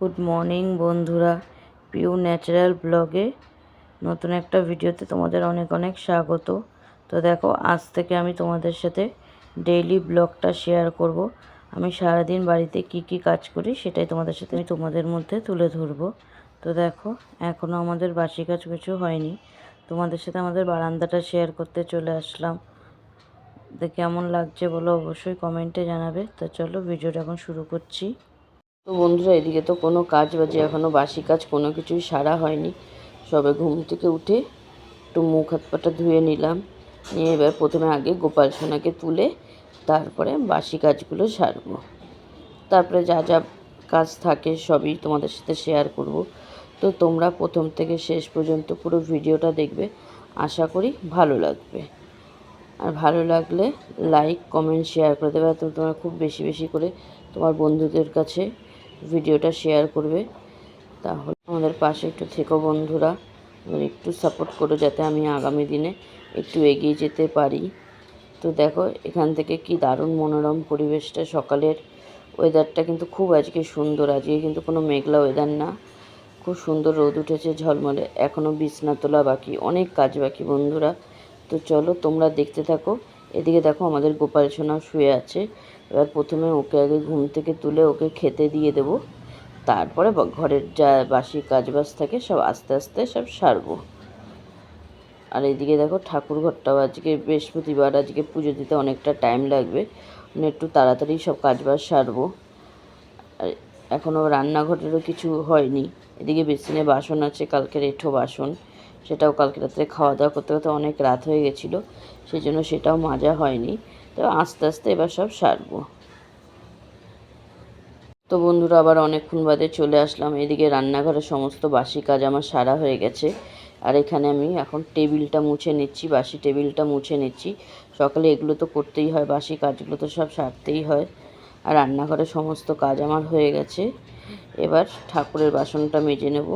Good morning বন্ধুরা। Piu natural ব্লগে নতুন একটা ভিডিওতে তোমাদের অনেক অনেক স্বাগত। তো দেখো, আজ থেকে আমি তোমাদের সাথে ডেইলি ব্লগটা শেয়ার করব। আমি সারাদিন বাড়িতে কি কি কাজ করি সেটাই তোমাদের সাথে আমি তোমাদের মধ্যে তুলে ধরবো। তো দেখো এখনও আমাদের বাসি কাজ কিছু হয়নি। তোমাদের সাথে আমাদের বারান্দাটা শেয়ার করতে চলে আসলাম। তো কেমন লাগছে বলো অবশ্যই কমেন্টে জানাবে। তো চলো ভিডিওটা এখন শুরু করছি। তো বন্ধুরা, এদিকে তো কোনো কাজ বাজে এখনও বাসি কাজ কোনো কিছুই সারা হয়নি। সবে ঘুম থেকে উঠে একটু মুখ হাত পাটা ধুয়ে নিলাম। নিয়ে এবার প্রথমে আগে গোপাল সোনাকে তুলে তারপরে বাসি কাজগুলো সারবো। তারপরে যা যা কাজ থাকে সবই তোমাদের সাথে শেয়ার করব। তো তোমরা প্রথম থেকে শেষ পর্যন্ত পুরো ভিডিওটা দেখবে। আশা করি ভালো লাগবে। আর ভালো লাগলে লাইক কমেন্ট শেয়ার করে দেবে। তো তোমরা খুব বেশি বেশি করে তোমার বন্ধুদের কাছে ভিডিওটা শেয়ার করবে। তাহলে আমাদের পাশে একটু থেকো বন্ধুরা আর একটু সাপোর্ট করো যাতে আমি আগামী দিনে একটু এগিয়ে যেতে পারি। তো দেখো, এখান থেকে কি দারুণ মনোরম পরিবেশটা। সকালের ওয়েদারটা কিন্তু খুব আজকে সুন্দর। আজকে কিন্তু কোনো মেঘলা ওয়েদার না। খুব সুন্দর রোদ উঠেছে ঝলমলে। এখনও বিছনা তোলা বাকি, অনেক কাজ বাকি বন্ধুরা। তো চলো তোমরা দেখতে থাকো। এদিকে দেখো আমাদের গোপাল সোনা শুয়ে আছে। এবার প্রথমে ওকে আগে ঘুম থেকে তুলে ওকে খেতে দিয়ে দেবো। তারপরে ঘরের যা বাসি কাজবাজ থাকে, সব আস্তে আস্তে সব সারবো। আর এদিকে দেখো ঠাকুর ঘরটাও আজকে বৃহস্পতিবার, আজকে পুজো দিতে অনেকটা টাইম লাগবে। মানে একটু তাড়াতাড়ি সব কাজবাজ সারবো। আর এখনও রান্নাঘরেরও কিছু হয়নি। এদিকে বেসিনে বাসন আছে, কালকের এঁঠো বাসন। সেটাও কালকে রাত্রে খাওয়া দাওয়া করতে করতে অনেক রাত হয়ে গেছিল সেই জন্য সেটাও মাজা হয়নি। তো আস্তে আস্তে এবার সব সারবো। তো বন্ধুরা, আবার অনেকক্ষণ বাদে চলে আসলাম। এদিকে রান্নাঘরের সমস্ত বাসি কাজ আমার সারা হয়ে গেছে। আর এখানে আমি এখন টেবিলটা মুছে নিচ্ছি, বাসি টেবিলটা মুছে নিচ্ছি। সকালে এগুলো তো করতেই হয়, বাসি কাজগুলো তো সব সারতেই হয়। আর রান্নাঘরের সমস্ত কাজ আমার হয়ে গেছে। এবার ঠাকুরের বাসনটা মেজে নেব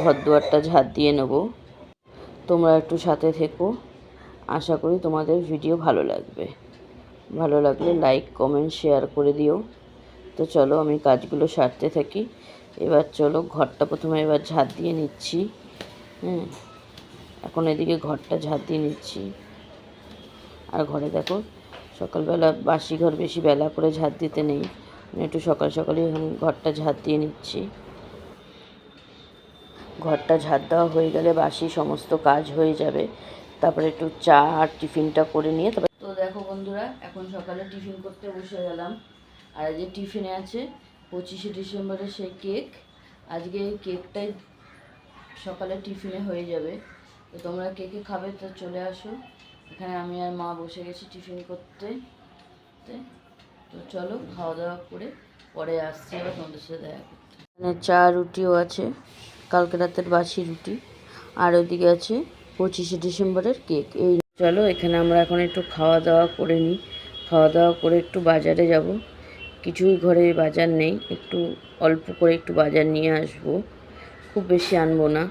ঘর দুয়ারটা ঝাঁট দিয়ে নেব। তোমরা একটু সাথে থেকো। আশা করি তোমাদের ভিডিও ভালো লাগবে। ভালো লাগলে লাইক কমেন্ট শেয়ার করে দিও। তো চলো আমি কাজগুলো সারতে থাকি। এবার চলো ঘরটা প্রথমে এবার ঝাঁট দিয়ে নিচ্ছি। হ্যাঁ এখন এদিকে ঘরটা ঝাঁট দিয়ে নিচ্ছি। আর ঘরে দেখো, সকালবেলা বাসি ঘর বেশি বেলা করে ঝাঁট দিতে নেই। একটু সকাল সকালই ঘরটা ঝাঁট দিয়ে নিচ্ছি। ঘরটা ঝাঁট দেওয়া হয়ে গেলে বাসি সমস্ত কাজ হয়ে যাবে। তারপরে একটু চা আর টিফিনটা করে নিয়ে তারপরে তো দেখো বন্ধুরা এখন সকালে টিফিন করতে বসে গেলাম। আর এই যে টিফিনে আছে পঁচিশে ডিসেম্বরের সেই কেক। আজকে এই কেকটাই সকালে টিফিনে হয়ে যাবে। তো তোমরা কে কে খাবে তো চলে আসো। এখানে আমি আর মা বসে গেছি টিফিন করতে। তো চলো খাওয়া দাওয়া করে পরে আসছি আবার তোমাদের সাথে দেখা করতে। এখানে চা রুটিও আছে। কালকে রাতের বাসি রুটি। আর ওইদিকে আছে পঁচিশে ডিসেম্বরের কেক। এই চলো, এখানে আমরা এখন একটু খাওয়া দাওয়া করে নিই। খাওয়া দাওয়া করে একটু বাজারে যাব। কিছুই ঘরে বাজার নেই। একটু অল্প করে একটু বাজার নিয়ে আসব। খুব বেশি আনব না।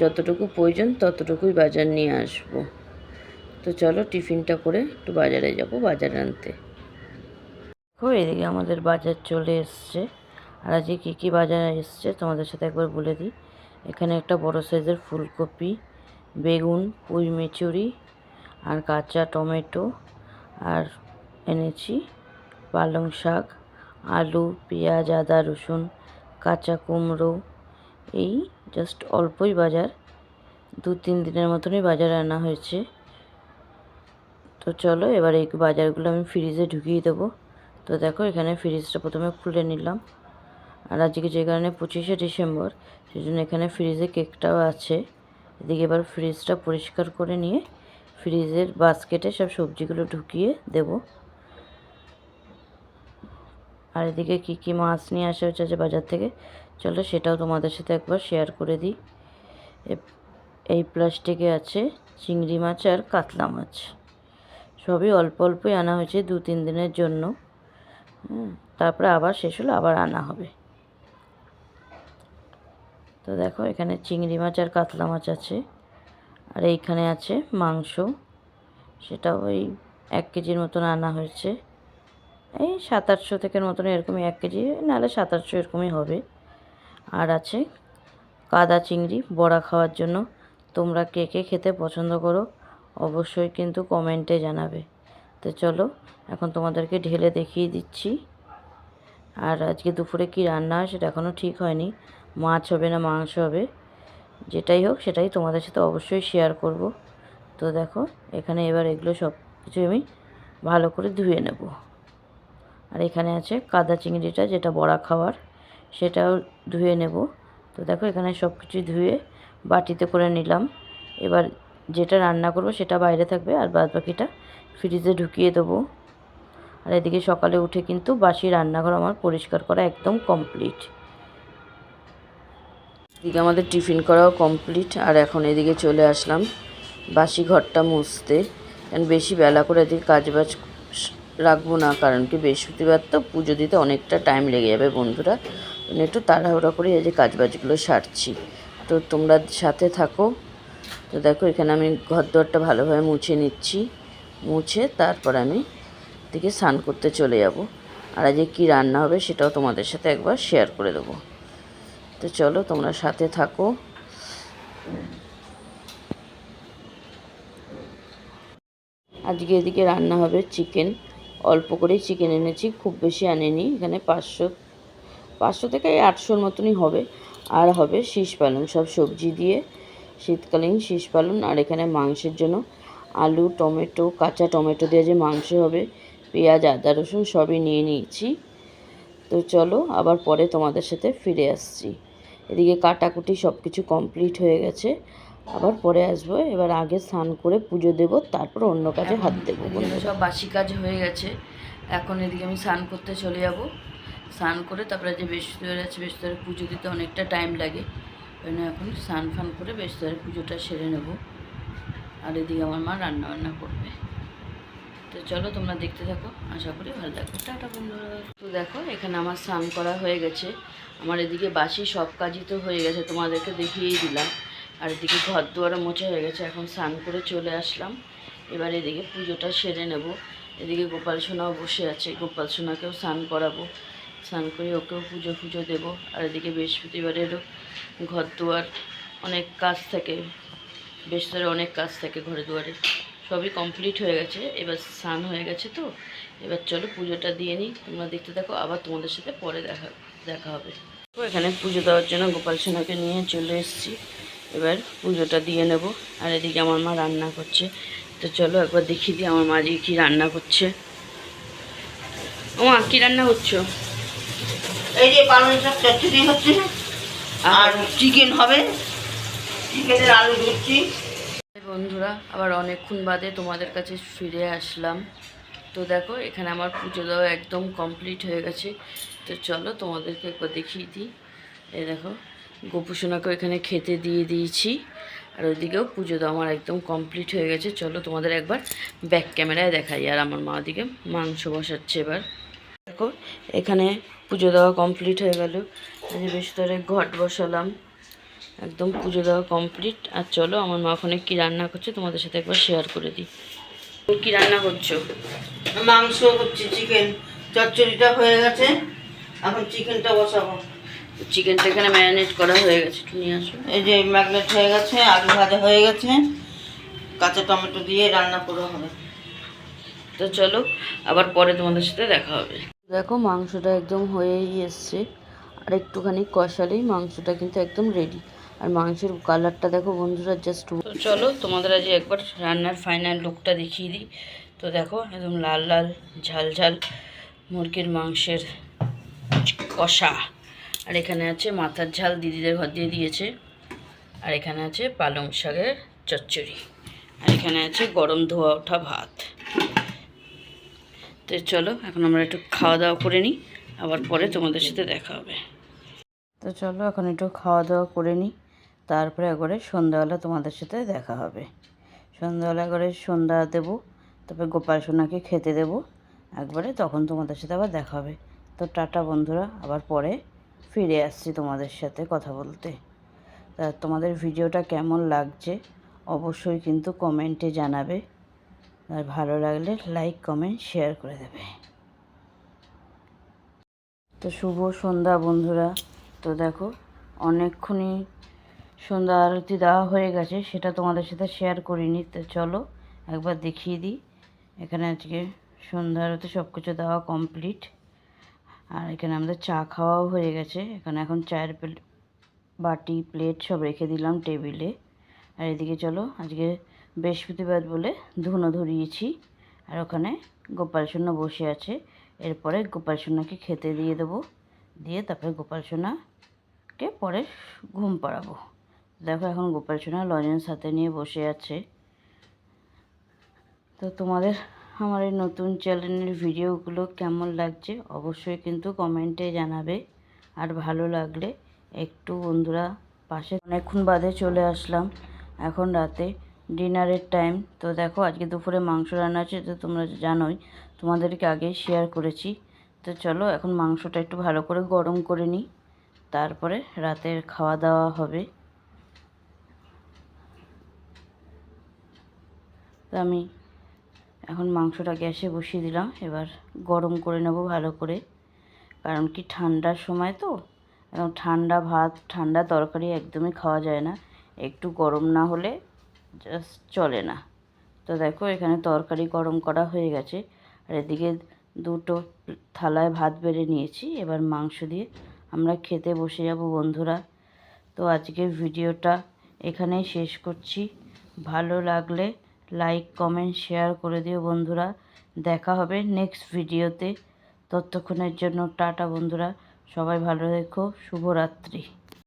যতটুকু প্রয়োজন ততটুকুই বাজার নিয়ে আসব। তো চলো, টিফিনটা করে একটু বাজারে যাব, বাজার আনতে। দেখো, এদিকে আমাদের বাজার চলে এসছে। আর আজকে কী কী বাজার এসছে তোমাদের সাথে একবার বলে দিই। এখানে একটা বড় সাইজের ফুলকপি, বেগুন, পুঁই মেচুরি আর কাঁচা টমেটো আর এনেছি পালং শাক, আলু, পেঁয়াজ, আদা, রসুন, কাঁচা কুমড়ো। এই জাস্ট অল্পই বাজার, দু তিন দিনের মতনই বাজার আনা হয়েছে। তো চলো এবার এই বাজারগুলো আমি ফ্রিজে ঢুকিয়ে দেবো। তো দেখো এখানে ফ্রিজটা প্রথমে খুলে নিলাম। আর আজকে যে কারণে পঁচিশে ডিসেম্বর সেই জন্য এখানে ফ্রিজে কেকটাও আছে। এদিকে এবার ফ্রিজটা পরিষ্কার করে নিয়ে ফ্রিজের বাস্কেটে সব সবজিগুলো ঢুকিয়ে দেবো। আর এদিকে কী কী মাছ নিয়ে আসা হচ্ছে যে বাজার থেকে, চলো সেটাও তোমাদের সাথে একবার শেয়ার করে দিই। এই প্লাস্টিকে আছে চিংড়ি মাছ আর কাতলা মাছ। সবই অল্প অল্পই আনা হয়েছে দু তিন দিনের জন্য। তারপরে আবার শেষ হলে আবার আনা হবে। তো দেখো, এখানে চিংড়ি মাছ আর কাতলা মাছ আছে। আর এইখানে আছে মাংস। সেটা ওই এক কেজির মতন আনা হয়েছে। এই সাত আটশো থেকে মতন এরকমই এক কেজি, নাহলে সাত আটশো এরকমই হবে। আর আছে কাদা চিংড়ি, বড়া খাওয়ার জন্য। তোমরা কে কে খেতে পছন্দ করো, অবশ্যই কিন্তু কমেন্টে জানাবে। তো চলো, এখন তোমাদেরকে ঢেলে দেখিয়ে দিচ্ছি। আর আজকে দুপুরে কি রান্না হয় সেটা এখনও ঠিক হয়নি। মাছ হবে না মাংস হবে, যেটাই হোক সেটাই তোমাদের সাথে অবশ্যই শেয়ার করব। তো দেখো, এখানে এবার এগুলো সব কিছু আমি ভালো করে ধুয়ে নেব। আর এখানে আছে কাদা চিংড়িটা যেটা বড়া খাওয়ার, সেটাও ধুয়ে নেব। তো দেখো, এখানে সব কিছু ধুয়ে বাটিতে করে নিলাম। এবার যেটা রান্না করব সেটা বাইরে থাকবে, আর বাদ বাকিটা ফ্রিজে ঢুকিয়ে দেবো। আর এদিকে সকালে উঠে কিন্তু বাসি রান্নাঘর আমার পরিষ্কার করা একদম কমপ্লিট এদিকে আমাদের টিফিন করাও কমপ্লিট, আর এখন এদিকে চলে আসলাম বাসি ঘরটা মুছতে। কারণ বেশি বেলা করে এদিকে কাজবাজ রাখব না, কারণ কি বৃহস্পতিবার তো পুজো দিতে অনেকটা টাইম লেগে যাবে বন্ধুরা। একটু তাড়াহুড়া করে এই যে কাজবাজগুলো সারছি। তো তোমরা সাথে থাকো। তো দেখো, এখানে আমি ঘর দরটা ভালোভাবে মুছে নিচ্ছি। মুছে তারপর আমি দিকে স্নান করতে চলে যাব। আর আজকে কী রান্না হবে সেটাও তোমাদের সাথে একবার শেয়ার করে দেবো। তো চলো, তোমরা সাথে থাকো। আজকে এদিকে রান্না হবে চিকেন। অল্প করেই চিকেন এনেছি, খুব বেশি আনেনি। এখানে পাঁচশো পাঁচশো থেকে আটশোর মতনই হবে। আর হবে শীষ পালন, সব সবজি দিয়ে। শীতকালীন শীষ পালন, আর এখানে মাংসের জন্য আলু, টমেটো, কাঁচা টমেটো দিয়ে যে মাংস হবে, পেঁয়াজ, আদা, রসুন সবই নিয়ে নিয়েছি। তো চলো, আবার পরে তোমাদের সাথে ফিরে আসছি। এদিকে কাটাকুটি সব কিছু কমপ্লিট হয়ে গেছে। আবার পরে আসব। এবার আগে স্নান করে পুজো দেবো তারপর অন্য কাজে হাত দেবো। সব বাসি কাজ হয়ে গেছে। এখন এদিকে আমি স্নান করতে চলে যাব। স্নান করে তারপরে যে বৃহস্পতিবার আছে বৃহস্পতিবার পুজো দিতে অনেকটা টাইম লাগে। ওই জন্য এখন স্নান ফান করে বৃহস্পতিবার পুজোটা সেরে নেব। আর এদিকে আমার মা রান্না বান্না করবে। তো চলো তোমরা দেখতে থাকো। আশা করি ভালো থাকো। টাটা বন্ধুরা। তো দেখো, এখানে আমার স্নান করা হয়ে গেছে। আমার এদিকে বাসি সব কাজই তো হয়ে গেছে, তোমাদেরকে দেখিয়েই দিলাম। আর এদিকে ঘর দুয়ারও মোছা হয়ে গেছে, এখন স্নান করে চলে আসলাম। এবার এদিকে পুজোটা সেরে নেব। এদিকে গোপাল সোনাও বসে আছে, গোপাল সোনাকেও স্নান করাবো। স্নান করে ওকেও পুজো ফুজো দেবো। আর এদিকে বৃহস্পতিবারেরও ঘর দুয়ার অনেক কাজ থাকে বৃহস্পতিবারে অনেক কাজ থাকে ঘরে দুয়ারে সবই কমপ্লিট হয়ে গেছে এবার স্নান হয়ে গেছে তো এবার চলো পুজোটা দিয়ে নিই তোমরা দেখতে থাকো আবার তোমাদের সাথে পরে দেখা দেখা হবে। তো এখানে পুজো দেওয়ার জন্য গোপাল সোনাকে নিয়ে চলে এসেছি এবার পুজোটা দিয়ে নেব আর এদিকে আমার মা রান্না করছে। তো চলো একবার দেখিয়ে দিই আমার মা যে কী রান্না করছে। ও মা কী রান্না করছ? এই যে পালং শাক চচ্চড়ি হচ্ছে আর চিকেন হবে চিকেনের আলু ধুচ্ছি বন্ধুরা, আবার অনেকক্ষণ বাদে তোমাদের কাছে ফিরে আসলাম। তো দেখো, এখানে আমার পুজো দেওয়া একদম কমপ্লিট হয়ে গেছে। তো চলো তোমাদেরকে একবার দেখিয়ে দিই। এই দেখো, গোপুসোনাকেও এখানে খেতে দিয়ে দিয়েছি। আর ওইদিকেও পুজো দেওয়া আমার একদম কমপ্লিট হয়ে গেছে। চলো তোমাদের একবার ব্যাক ক্যামেরায় দেখাই। আর আমার মা ওদিকে মাংস বসাচ্ছে এবার। দেখো, এখানে পুজো দেওয়া কমপ্লিট হয়ে গেল। আজ বেশতরে ঘট বসালাম। একদম পুজো দেওয়া কমপ্লিট আর চলো আমার মা ওখানে কী রান্না করছে তোমাদের সাথে একবার শেয়ার করে দিই। তুমি কী রান্না করছ? মাংস হচ্ছে চিকেন চচ্চড়িটা হয়ে গেছে। এখন চিকেনটা বসাবো। চিকেনটা এখানে ম্যারিনেট করা হয়ে গেছে একটু নিয়ে আসো। এই যে ম্যাগনেট হয়ে গেছে আলু ভাজা হয়ে গেছে। কাঁচা টমেটো দিয়ে রান্না করা হবে। তো চলো আবার পরে তোমাদের সাথে দেখা হবে। দেখো মাংসটা একদম হয়েই এসছে। আর একটুখানি কষালেই মাংসটা কিন্তু একদম রেডি আর মাংসের কালারটা দেখো বন্ধুরা জাস্ট চলো তোমাদের আজ একবার রান্নার ফাইনাল লুকটা দেখিয়ে দিই। তো দেখো একদম লাল লাল ঝাল ঝাল মুরগির মাংসের কষা। আর এখানে আছে মাথার ঝাল দিদিদের ঘর দিয়ে দিয়েছে। আর এখানে আছে পালং শাকের চচ্চড়ি। আর এখানে আছে গরম ধোয়া ওঠা ভাত। তো চলো এখন আমরা একটু খাওয়া দাওয়া করে নিই। আবার পরে তোমাদের সাথে দেখা হবে। তো চলো এখন একটু খাওয়া দাওয়া করে নিই। তারপরে একবারে সন্ধ্যাবেলা তোমাদের সাথে দেখা হবে। সন্ধ্যাবেলা একবারে সন্ধ্যা দেবো, তারপরে গোপাল সোনাকে খেতে দেবো, একবারে তখন তোমাদের সাথে আবার দেখা হবে। তো টাটা বন্ধুরা, আবার পরে ফিরে আসছি তোমাদের সাথে কথা বলতে। তা তোমাদের ভিডিওটা কেমন লাগছে অবশ্যই কিন্তু কমেন্টে জানাবে। আর ভালো লাগলে লাইক, কমেন্ট, শেয়ার করে দেবে। তো শুভ সন্ধ্যা বন্ধুরা। তো দেখো, অনেকক্ষণই সন্ধ্যা আরতি দেওয়া হয়ে গেছে, সেটা তোমাদের সাথে শেয়ার করিনি, তো চলো একবার দেখিয়ে দিই। এখানে আজকে সন্ধ্যা আরতি সব কিছু দেওয়া কমপ্লিট আর এখানে আমাদের চা খাওয়াও হয়ে গেছে, এখানে এখন চায়ের প্লেট বাটি প্লেট সব রেখে দিলাম টেবিলে আর এদিকে চলো, আজকে বৃহস্পতিবার বলে ধুনো ধরিয়েছি, আর ওখানে গোপাল সোনা বসে আছে। এরপরে গোপাল সোনাকে খেতে দিয়ে দেবো, দিয়ে তারপরে গোপাল সোনাকে পরে ঘুম পাড়াবো। দেখো এখন গোপাল সোনা লজেন্স হাতে নিয়ে বসে আছে। তো তোমাদের আমার এই নতুন চ্যানেলের ভিডিওগুলো কেমন লাগছে অবশ্যই কিন্তু কমেন্টে জানাবে। আর ভালো লাগলে একটু বন্ধুরা পাশে অনেকক্ষণ বাদে চলে আসলাম। এখন রাতে ডিনারের টাইম। তো দেখো আজকে দুপুরে মাংস রান্না আছে তো তোমরা জানোই, তোমাদেরকে আগে শেয়ার করেছি। তো চলো এখন মাংসটা একটু ভালো করে গরম করে নিই, তারপরে রাতের খাওয়া দাওয়া হবে। আমি এখন মাংসটা গ্যাসে বসিয়ে দিলাম। এবার গরম করে নেব ভালো করে। কারণ কি ঠান্ডার সময় তো? এবং ঠান্ডা ভাত, ঠান্ডা তরকারি একদমই খাওয়া যায় না। একটু গরম না হলে জাস্ট চলে না। তো দেখো এখানে তরকারি গরম করা হয়ে গেছে। আর এদিকে দুটো থালায় ভাত বেড়ে নিয়েছি। এবার মাংস দিয়ে আমরা খেতে বসে যাব বন্ধুরা। তো আজকের ভিডিওটা এখানেই শেষ করছি। ভালো লাগলে লাইক, কমেন্ট, শেয়ার করে দিও বন্ধুরা। দেখা হবে নেক্সট ভিডিওতে। ততক্ষণের জন্য টাটা বন্ধুরা। সবাই ভালো রেখো শুভরাত্রি।